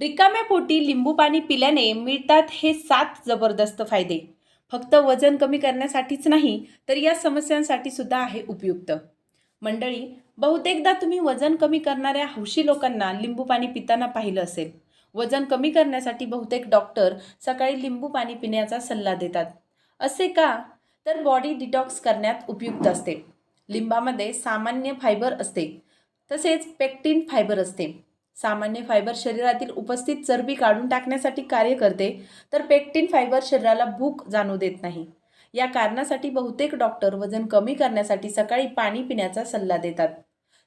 रिकाम्या पोटी लिंबू पाणी पिल्याने मिळतात हे सात जबरदस्त फायदे. फक्त वजन कमी करण्यासाठीच नाही तर या समस्यांसाठी सुद्धा आहे उपयुक्त. मंडळी बहुतेकदा तुम्ही वजन कमी करणाऱ्या हौशी लोकांना लिंबू पाणी पिताना पाहिलं असेल. वजन कमी करण्यासाठी बहुतेक डॉक्टर सकाळी लिंबू पाणी पिण्याचा सल्ला देतात. असे का? तर बॉडी डिटॉक्स करण्यात उपयुक्त असते. लिंबामध्ये सामान्य फायबर असते. तसेच पेक्टिन फायबर असते. सामान्य फायबर शरीरातील उपस्थित चरबी काढून टाकण्यासाठी कार्य करते तर पेक्टिन फायबर शरीराला भूक जाणू देत नाही. या कारणासाठी बहुतेक डॉक्टर वजन कमी करण्यासाठी सकाळी पाणी पिण्याचा सल्ला देतात.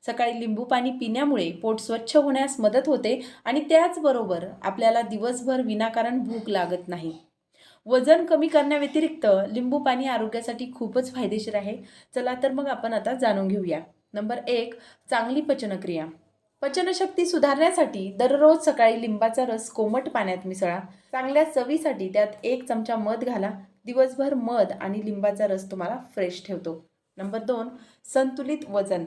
सकाळी लिंबू पाणी पिण्यामुळे पोट स्वच्छ होण्यास मदत होते आणि त्याचबरोबर आपल्याला दिवसभर विनाकारण भूक लागत नाही. वजन कमी करण्याव्यतिरिक्त लिंबू पाणी आरोग्यासाठी खूपच फायदेशीर आहे. चला तर मग आपण आता जाणून घेऊया. नंबर एक चांगली पचनक्रिया. पचनशक्ती सुधारण्यासाठी दररोज सकाळी लिंबाचा रस कोमट पाण्यात मिसळा. चांगल्या चवीसाठी त्यात एक चमचा मध घाला. दिवसभर मध आणि लिंबाचा रस तुम्हाला फ्रेश ठेवतो. नंबर दोन संतुलित वजन.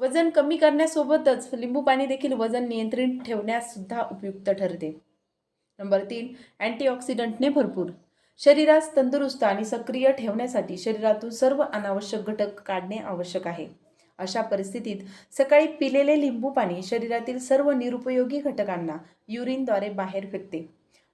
वजन कमी करण्यासोबतच लिंबू पाणी देखील वजन नियंत्रित ठेवण्याससुद्धा उपयुक्त ठरते. नंबर तीन अँटीऑक्सिडंटने भरपूर. शरीरास तंदुरुस्त आणि सक्रिय ठेवण्यासाठी शरीरातून सर्व अनावश्यक घटक काढणे आवश्यक आहे. अशा परिस्थितीत सकाळी पिलेले लिंबू पाणी शरीरातील सर्व निरुपयोगी घटकांना युरिनद्वारे बाहेर फेकते.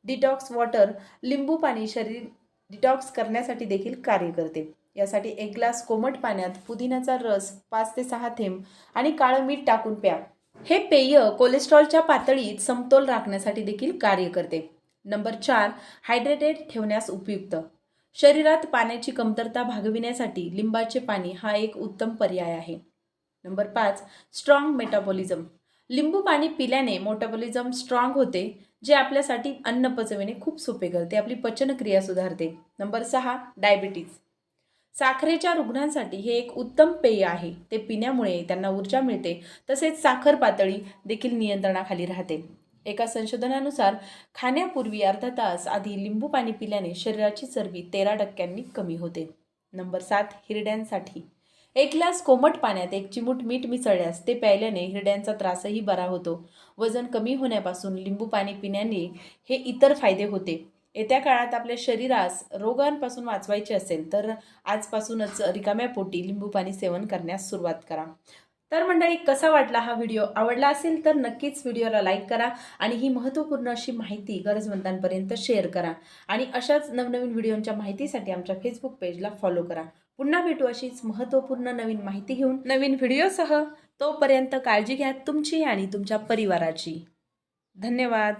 डिटॉक्स वॉटर लिंबू पाणी शरीर डिटॉक्स करण्यासाठी देखील कार्य करते. यासाठी एक ग्लास कोमट पाण्यात पुदिन्याचा रस पाच ते सहा थेंब आणि काळं मीठ टाकून प्या. हे पेय कोलेस्ट्रॉलच्या पातळीत समतोल राखण्यासाठी देखील कार्य करते. नंबर चार हायड्रेटेड ठेवण्यास उपयुक्त. शरीरात पाण्याची कमतरता भागविण्यासाठी लिंबाचे पाणी हा एक उत्तम पर्याय आहे. नंबर पाच स्ट्रॉंग मेटाबॉलिझम लिंबू पाणी पिल्याने मोटाबॉलिझम स्ट्रॉंग होते जे आपल्यासाठी अन्न पचविणे खूप सोपे करते आपली पचनक्रिया सुधारते. नंबर सहा डायबिटीज साखरेच्या रुग्णांसाठी हे एक उत्तम पेय आहे. ते पिण्यामुळे त्यांना ऊर्जा मिळते तसेच साखर पातळी देखील नियंत्रणाखाली राहते. एका संशोधनानुसार खाण्यापूर्वी अर्धा तास आधी लिंबू पाणी पिल्याने शरीराची चरबी तेरा टक्क्यांनी कमी होते. नंबर सात हिरड्यांसाठी. एक ग्लास कोमट पाण्यात एक चिमूट मीठ मिसळल्यास ते प्यायल्याने हिरड्यांचा त्रासही बरा होतो. वजन कमी होण्यापासून लिंबू पाणी पिण्याने हे इतर फायदे होते. येत्या काळात आपल्या शरीरास रोगांपासून वाचवायचे असेल तर आजपासूनच रिकाम्या पोटी लिंबू पाणी सेवन करण्यास सुरुवात करा. तर मंडळी कसा वाटला हा व्हिडिओ? आवडला असेल तर नक्कीच व्हिडिओला लाईक करा आणि ही महत्त्वपूर्ण अशी माहिती गरजवंतांपर्यंत शेअर करा. आणि अशाच नवनवीन व्हिडिओंच्या माहितीसाठी आमच्या फेसबुक पेजला फॉलो करा. पुन्हा भेटू अशीच महत्त्वपूर्ण नवीन माहिती घेऊन. नवीन व्हिडिओसह तोपर्यंत काळजी घ्या तुमची आणि तुमच्या परिवाराची. धन्यवाद.